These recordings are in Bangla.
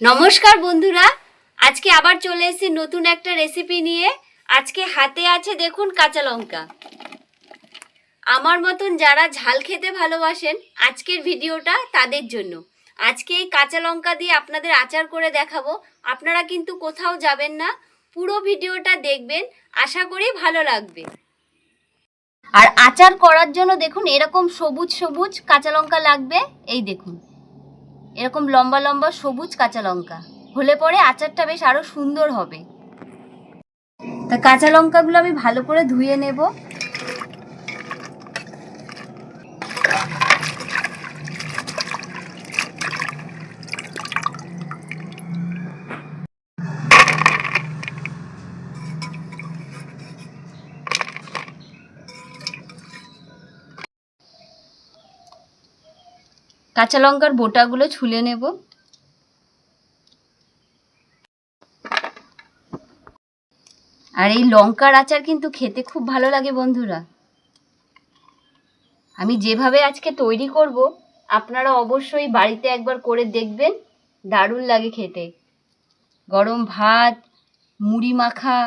নমস্কার বন্ধুরা, আজকে আবার চলে এসেছি নতুন একটা রেসিপি নিয়ে। আজকে হাতে আছে দেখুন কাঁচা লঙ্কা। আমার মতন যারা ঝাল খেতে ভালোবাসেন, আজকের ভিডিওটা তাদের জন্য। আজকে এই কাঁচা লঙ্কা দিয়ে আপনাদের আচার করে দেখাবো। আপনারা কিন্তু কোথাও যাবেন না, পুরো ভিডিওটা দেখবেন, আশা করি ভালো লাগবে। আর আচার করার জন্য দেখুন, এরকম সবুজ সবুজ কাঁচা লঙ্কা লাগবে, এই দেখুন। এরকম লম্বা লম্বা সবুজ কাঁচা লঙ্কা। হলে পরে আচারটা বেশ আরও সুন্দর হবে। তা কাঁচা লঙ্কাগুলো আমি ভালো করে ধুয়ে নেব। কাঁচা লঙ্কার বোটাগুলো ছুলে নেব। আর এই লঙ্কার আচার কিন্তু খেতে খুব ভালো লাগে বন্ধুরা। আমি যেভাবে আজকে তৈরি করব, আপনারা অবশ্যই বাড়িতে একবার করে দেখবেন, দারুণ লাগে খেতে। গরম ভাত, মুড়ি মাখা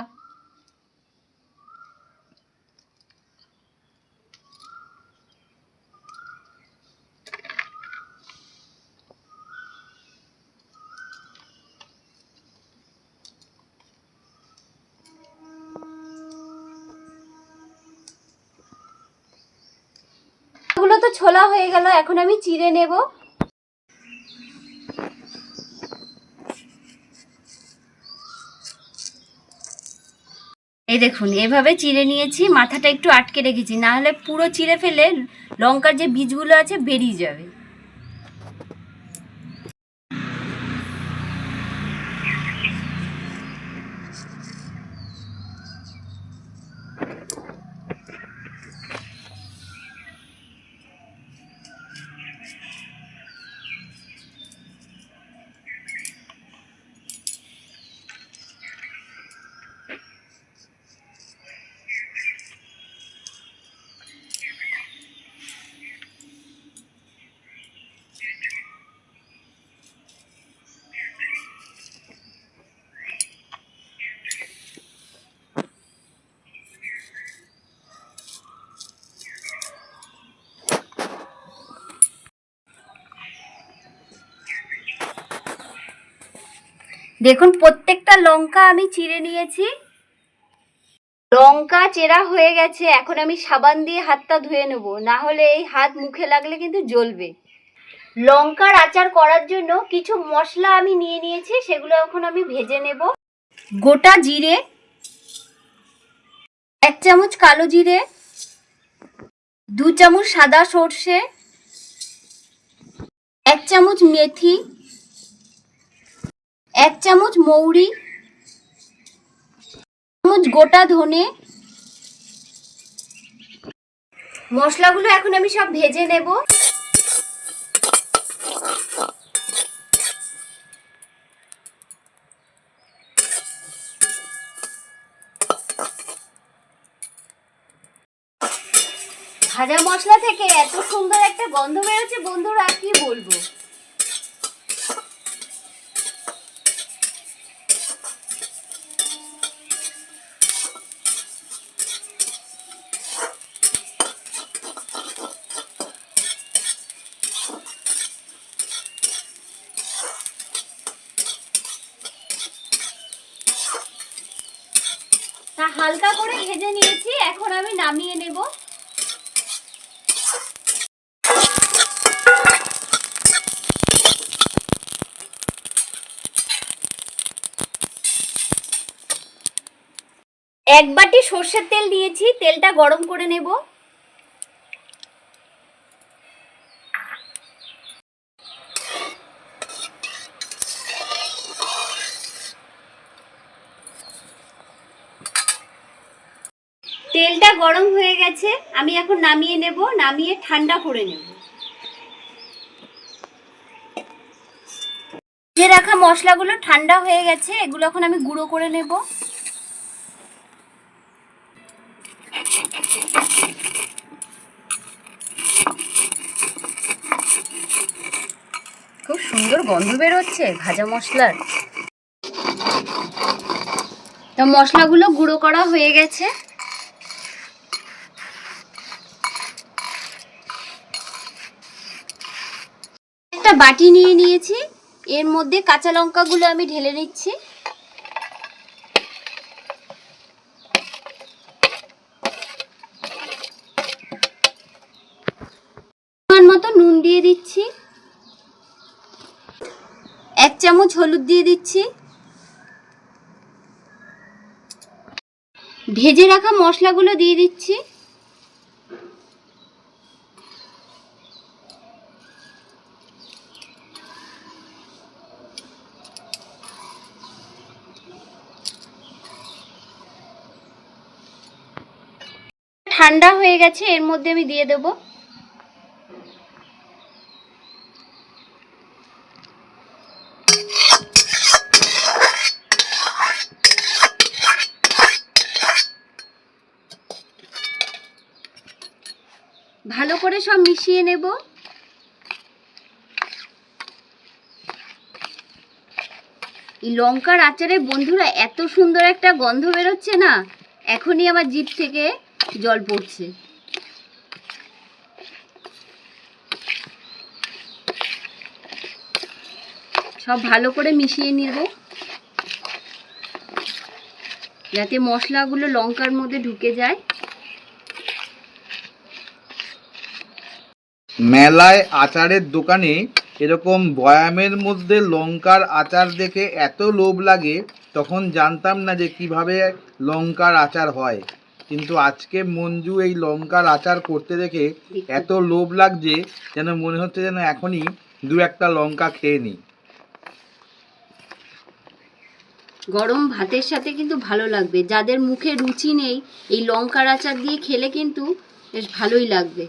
ছোলা হয়ে গেল, এখন আমি চিড়ে নেব। এই দেখুন, এভাবে চিড়ে নিয়েছি, মাথাটা একটু আটকে রেখেছি, না হলে পুরো চিড়ে ফেলে লঙ্কার যে বীজগুলো আছে বেরিয়ে যাবে। দেখুন, প্রত্যেকটা লঙ্কা আমি চিড়ে নিয়েছি। লঙ্কা চেরা হয়ে গেছে, এখন আমি সাবান দিয়ে হাতটা ধুয়ে নেব। না হলে এই হাত মুখে লাগলে কিন্তু জ্বলবে। লঙ্কার আচার করার জন্য কিছু মশলা আমি নিয়ে নিয়েছি, সেগুলো এখন আমি ভেজে নেব। গোটা জিরে, এক চামচ কালো জিরে, দু চামচ সাদা সর্ষে, এক চামচ মেথি এক চামচ মৌরি চামচ গোটা ধনে। মশলাগুলো এখন আমি সব ভেজে নেব। ভাজা মশলা থেকে এত সুন্দর একটা গন্ধ বেরোচ্ছে, বন্ধুরা কি বলব? হালকা করে ভেজে নিয়েছি, এখন আমি নামিয়ে নেব। এক বাটি সর্ষের তেল দিয়েছি তেলটা গরম করে নেব। তেলটা গরম হয়ে গেছে আমি এখন নামিয়ে নেব নামিয়ে ঠান্ডা করে নেব। ভেজে রাখা মশলাগুলো ঠান্ডা হয়ে গেছে এগুলো এখন আমি গুঁড়ো করে নেব। খুব সুন্দর গন্ধ বেরোচ্ছে ভাজা মশলার। তো মশলাগুলো গুঁড়ো করা হয়ে গেছে। বাটি নিয়ে নিয়েছি। এর মধ্যে কাঁচা লঙ্কাগুলো আমি ঢেলে নিচ্ছি। মতো নুন দিয়ে দিচ্ছি। এক চামচ হলুদ দিয়ে দিচ্ছি। ভেজে রাখা মশলাগুলো দিয়ে দিচ্ছি। ঠান্ডা হয়ে গেছে, এর মধ্যে আমি দিয়ে দেবো। ভালো করে সব মিশিয়ে নেব। এই লঙ্কার আচারে বন্ধুরা, এত সুন্দর একটা গন্ধ বেরোচ্ছে না? এখনই আমার জিভ থেকে জল পড়ছে। সব ভালো করে মিশিয়ে নেব। যাতে মশলাগুলো লঙ্কার মধ্যে ঢুকে যায়। মেলায় আচারের দোকানে এরকম বয়ামের মধ্যে লঙ্কার আচার দেখে এত লোভ লাগে, তখন জানতাম না যে কীভাবে লঙ্কার আচার হয়। কিন্তু আজকে মঞ্জু এই লঙ্কার আচার করতে দেখে এত লোভ লাগছে যেন মনে হচ্ছে যেন এখনই দু একটা লঙ্কা খেয়ে নিই। গরম ভাতের সাথে কিন্তু ভালো লাগবে। যাদের মুখে রুচি নেই এই লঙ্কার আচার দিয়ে খেলে কিন্তু বেশ ভালোই লাগবে।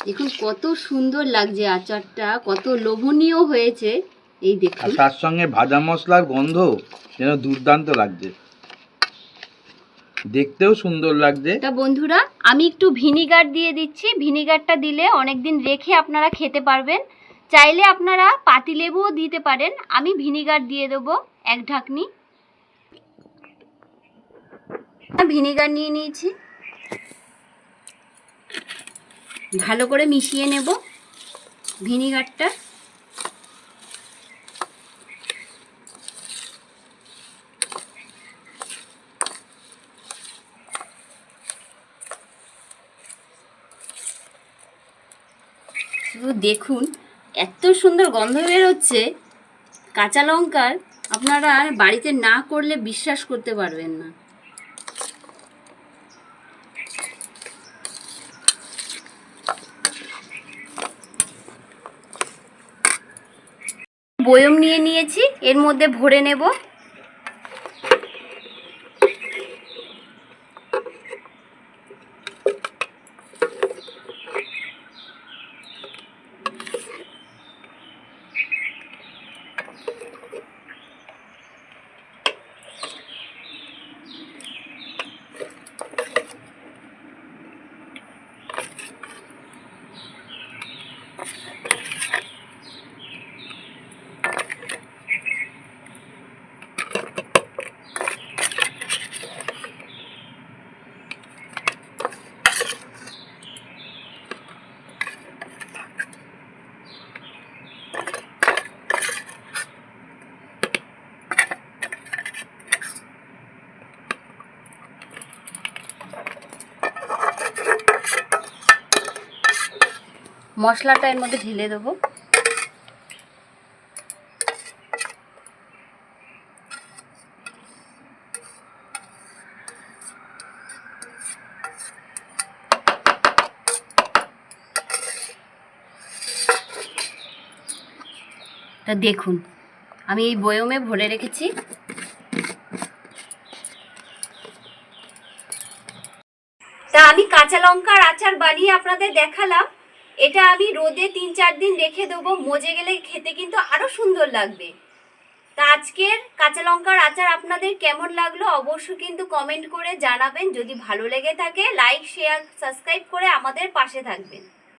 দেখুন কত সুন্দর লাগছে আচারটা কত লোভনীয় হয়েছে। এই দেখুন। তার সঙ্গে ভাজা মশলার গন্ধ যেন দুর্দান্ত লাগছে। দেখতেও সুন্দর লাগছে। তা বন্ধুরা, আমি একটু ভিনিগার দিয়ে দিচ্ছি। ভিনিগারটা দিলে অনেক দিন রেখে আপনারা খেতে পারবেন। চাইলে আপনারা পাতিলেবুও দিতে পারেন। আমি ভিনিগার দিয়ে দেবো এক ঢাকনি। ভিনিগার নিয়ে নিয়েছি। ভালো করে মিশিয়ে নেব ভিনিগারটা। শুধু দেখুন, এত সুন্দর গন্ধ বেরোচ্ছে কাঁচা লঙ্কার আপনারা বাড়িতে না করলে বিশ্বাস করতে পারবেন না। বয়ম নিয়ে নিয়েছি, এর মধ্যে ভরে নেব। মশলাটা এর মধ্যে ঢেলে দেবো। তা দেখুন, আমি এই বয়মে ভরে রেখেছি। তা আমি কাঁচা লঙ্কার আচার বানিয়ে আপনাদের দেখালাম। এটা আমি রোদে তিন চার দিন রেখে দেবো, মজে গেলে খেতে কিন্তু আরও সুন্দর লাগবে। তা আজকের কাঁচা লঙ্কার আচার আপনাদের কেমন লাগল অবশ্যই কিন্তু কমেন্ট করে জানাবেন। যদি ভালো লেগে থাকে লাইক শেয়ার সাবস্ক্রাইব করে আমাদের পাশে থাকবেন।